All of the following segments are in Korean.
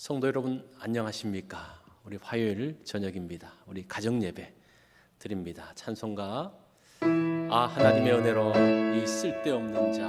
성도 여러분 안녕하십니까? 우리 화요일 저녁입니다. 우리 가정 예배 드립니다. 찬송가 아 하나님의 은혜로 이 쓸데없는 자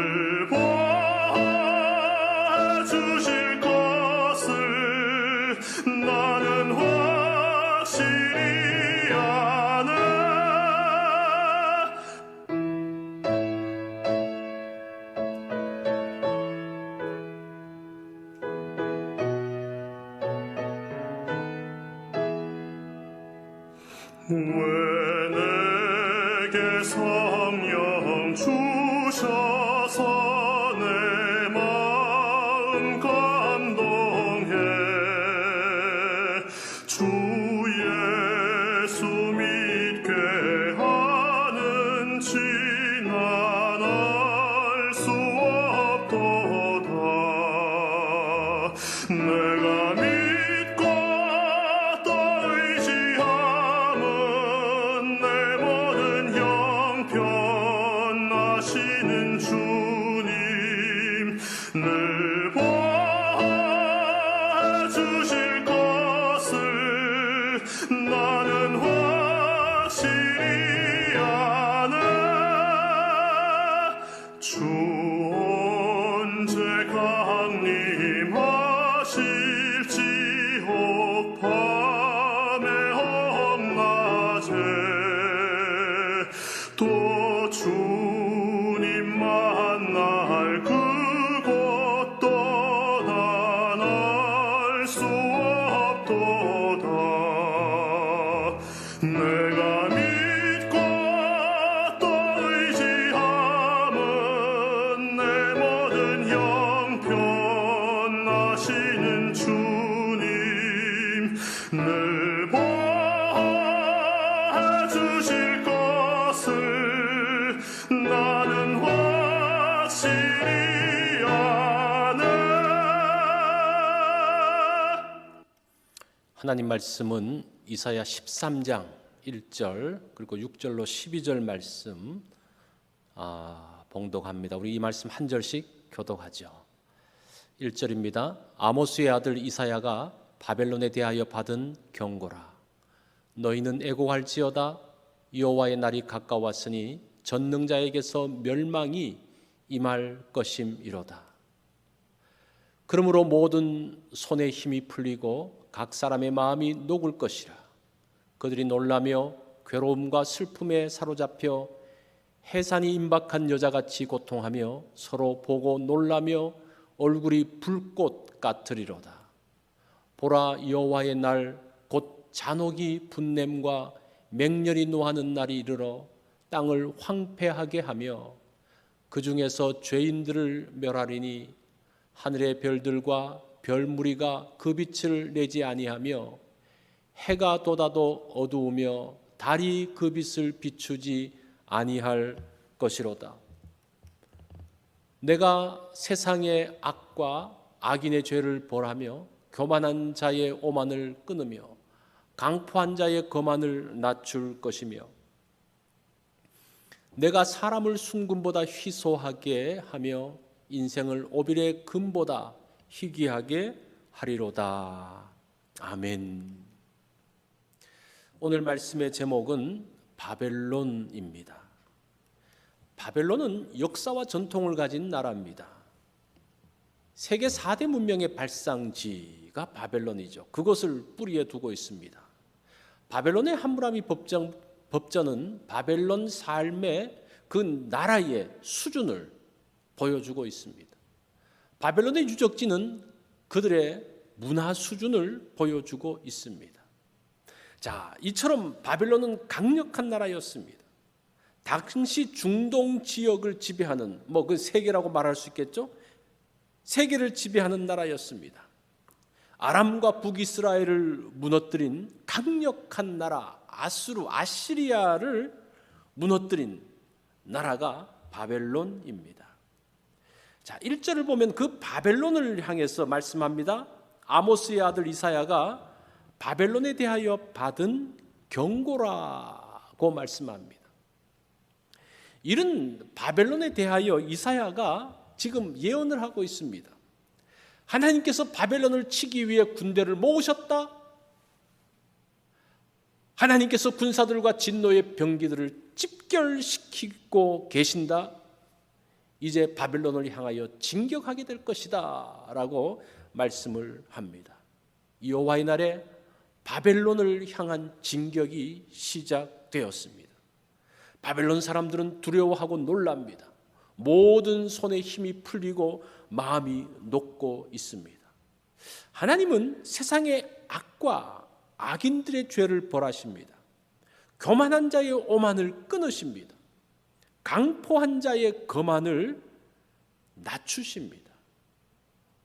왜 없 하나님 말씀은 이사야 13장 1절 그리고 6절로 12절 말씀 아, 봉독합니다. 우리 이 말씀 한 절씩 교독하죠. 1절입니다. 아모스의 아들 이사야가 바벨론에 대하여 받은 경고라. 너희는 애고할지어다 여호와의 날이 가까웠으니 전능자에게서 멸망이 임할 것임이로다. 그러므로 모든 손에 힘이 풀리고 각 사람의 마음이 녹을 것이라. 그들이 놀라며 괴로움과 슬픔에 사로잡혀 해산이 임박한 여자같이 고통하며 서로 보고 놀라며 얼굴이 불꽃 같으리로다. 보라 여호와의 날 곧 잔혹이 분냄과 맹렬히 노하는 날이 이르러 땅을 황폐하게 하며 그 중에서 죄인들을 멸하리니 하늘의 별들과 별 무리가 그 빛을 내지 아니하며 해가 돋아도 어두우며 달이 그 빛을 비추지 아니할 것이로다. 내가 세상의 악과 악인의 죄를 벌하며 교만한 자의 오만을 끊으며 강포한 자의 거만을 낮출 것이며 내가 사람을 순금보다 희소하게 하며 인생을 오빌의 금보다 희귀하게 하리로다. 아멘. 오늘 말씀의 제목은 바벨론입니다. 바벨론은 역사와 전통을 가진 나라입니다. 세계 4대 문명의 발상지가 바벨론이죠. 그것을 뿌리에 두고 있습니다. 바벨론의 함무라비 법정, 법전은 바벨론 삶의 그 나라의 수준을 보여주고 있습니다. 바벨론의 유적지는 그들의 문화 수준을 보여주고 있습니다. 자, 이처럼 바벨론은 강력한 나라였습니다. 당시 중동 지역을 지배하는 뭐 그 세계라고 말할 수 있겠죠? 세계를 지배하는 나라였습니다. 아람과 북이스라엘을 무너뜨린 강력한 나라 아수르 아시리아를 무너뜨린 나라가 바벨론입니다. 자, 1절을 보면 그 바벨론을 향해서 말씀합니다. 아모스의 아들 이사야가 바벨론에 대하여 받은 경고라고 말씀합니다. 이런 바벨론에 대하여 이사야가 지금 예언을 하고 있습니다. 하나님께서 바벨론을 치기 위해 군대를 모으셨다. 하나님께서 군사들과 진노의 병기들을 집결시키고 계신다. 이제 바벨론을 향하여 진격하게 될 것이다라고 말씀을 합니다. 여호와의 날에 바벨론을 향한 진격이 시작되었습니다. 바벨론 사람들은 두려워하고 놀랍니다. 모든 손에 힘이 풀리고 마음이 녹고 있습니다. 하나님은 세상의 악과 악인들의 죄를 벌하십니다. 교만한 자의 오만을 끊으십니다. 강포한 자의 거만을 낮추십니다.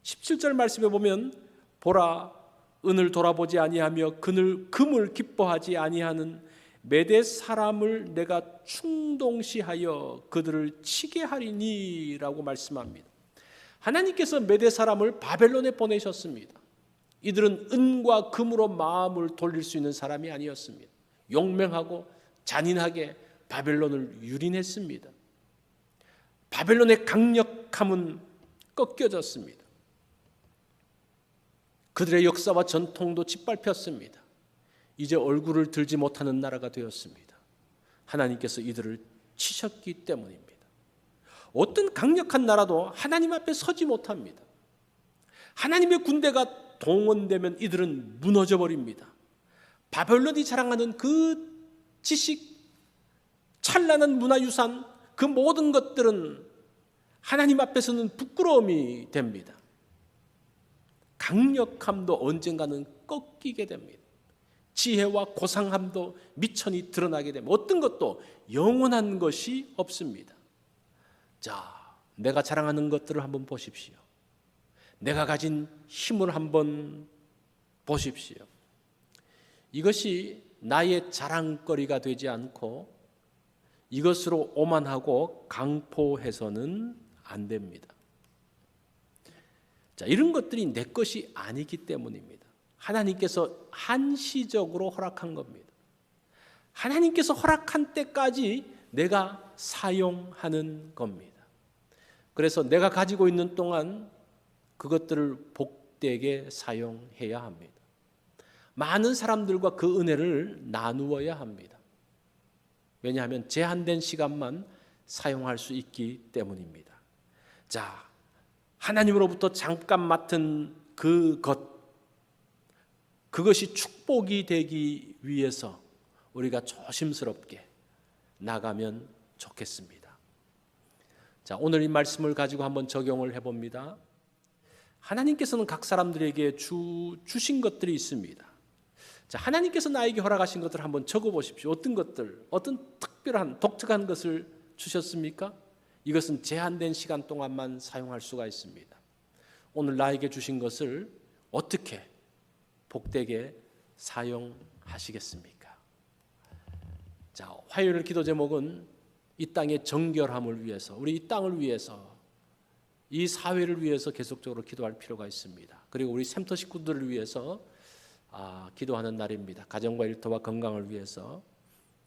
17절 말씀에 보면 보라 은을 돌아보지 아니하며 그늘 금을 기뻐하지 아니하는 메대 사람을 내가 충동시하여 그들을 치게 하리니라고 말씀합니다. 하나님께서 메대 사람을 바벨론에 보내셨습니다. 이들은 은과 금으로 마음을 돌릴 수 있는 사람이 아니었습니다. 용맹하고 잔인하게 바벨론을 유린했습니다. 바벨론의 강력함은 꺾여졌습니다. 그들의 역사와 전통도 짓밟혔습니다. 이제 얼굴을 들지 못하는 나라가 되었습니다. 하나님께서 이들을 치셨기 때문입니다. 어떤 강력한 나라도 하나님 앞에 서지 못합니다. 하나님의 군대가 동원되면 이들은 무너져 버립니다. 바벨론이 자랑하는 그 지식, 찬란한 문화유산, 그 모든 것들은 하나님 앞에서는 부끄러움이 됩니다. 강력함도 언젠가는 꺾이게 됩니다. 지혜와 고상함도 미천이 드러나게 되면 어떤 것도 영원한 것이 없습니다. 자, 내가 자랑하는 것들을 한번 보십시오. 내가 가진 힘을 한번 보십시오. 이것이 나의 자랑거리가 되지 않고 이것으로 오만하고 강포해서는 안 됩니다. 자, 이런 것들이 내 것이 아니기 때문입니다. 하나님께서 한시적으로 허락한 겁니다. 하나님께서 허락한 때까지 내가 사용하는 겁니다. 그래서 내가 가지고 있는 동안 그것들을 복되게 사용해야 합니다. 많은 사람들과 그 은혜를 나누어야 합니다. 왜냐하면 제한된 시간만 사용할 수 있기 때문입니다. 자, 하나님으로부터 잠깐 맡은 그 것, 그것이 축복이 되기 위해서 우리가 조심스럽게 나가면 좋겠습니다. 자, 오늘 이 말씀을 가지고 한번 적용을 해봅니다. 하나님께서는 각 사람들에게 주, 주신 것들이 있습니다. 자, 하나님께서 나에게 허락하신 것들 한번 적어 보십시오. 어떤 것들, 어떤 특별한, 독특한 것을 주셨습니까? 이것은 제한된 시간 동안만 사용할 수가 있습니다. 오늘 나에게 주신 것을 어떻게 복되게 사용하시겠습니까? 자, 화요일 기도 제목은 이 땅의 정결함을 위해서 우리 이 땅을 위해서 이 사회를 위해서 계속적으로 기도할 필요가 있습니다. 그리고 우리 샘터 식구들을 위해서 아, 기도하는 날입니다. 가정과 일터와 건강을 위해서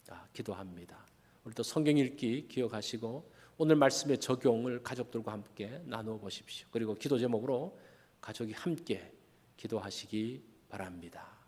아, 기도합니다. 우리 또 성경 읽기 기억하시고 오늘 말씀의 적용을 가족들과 함께 나누어 보십시오. 그리고 기도 제목으로 가족이 함께 기도하시기 바랍니다.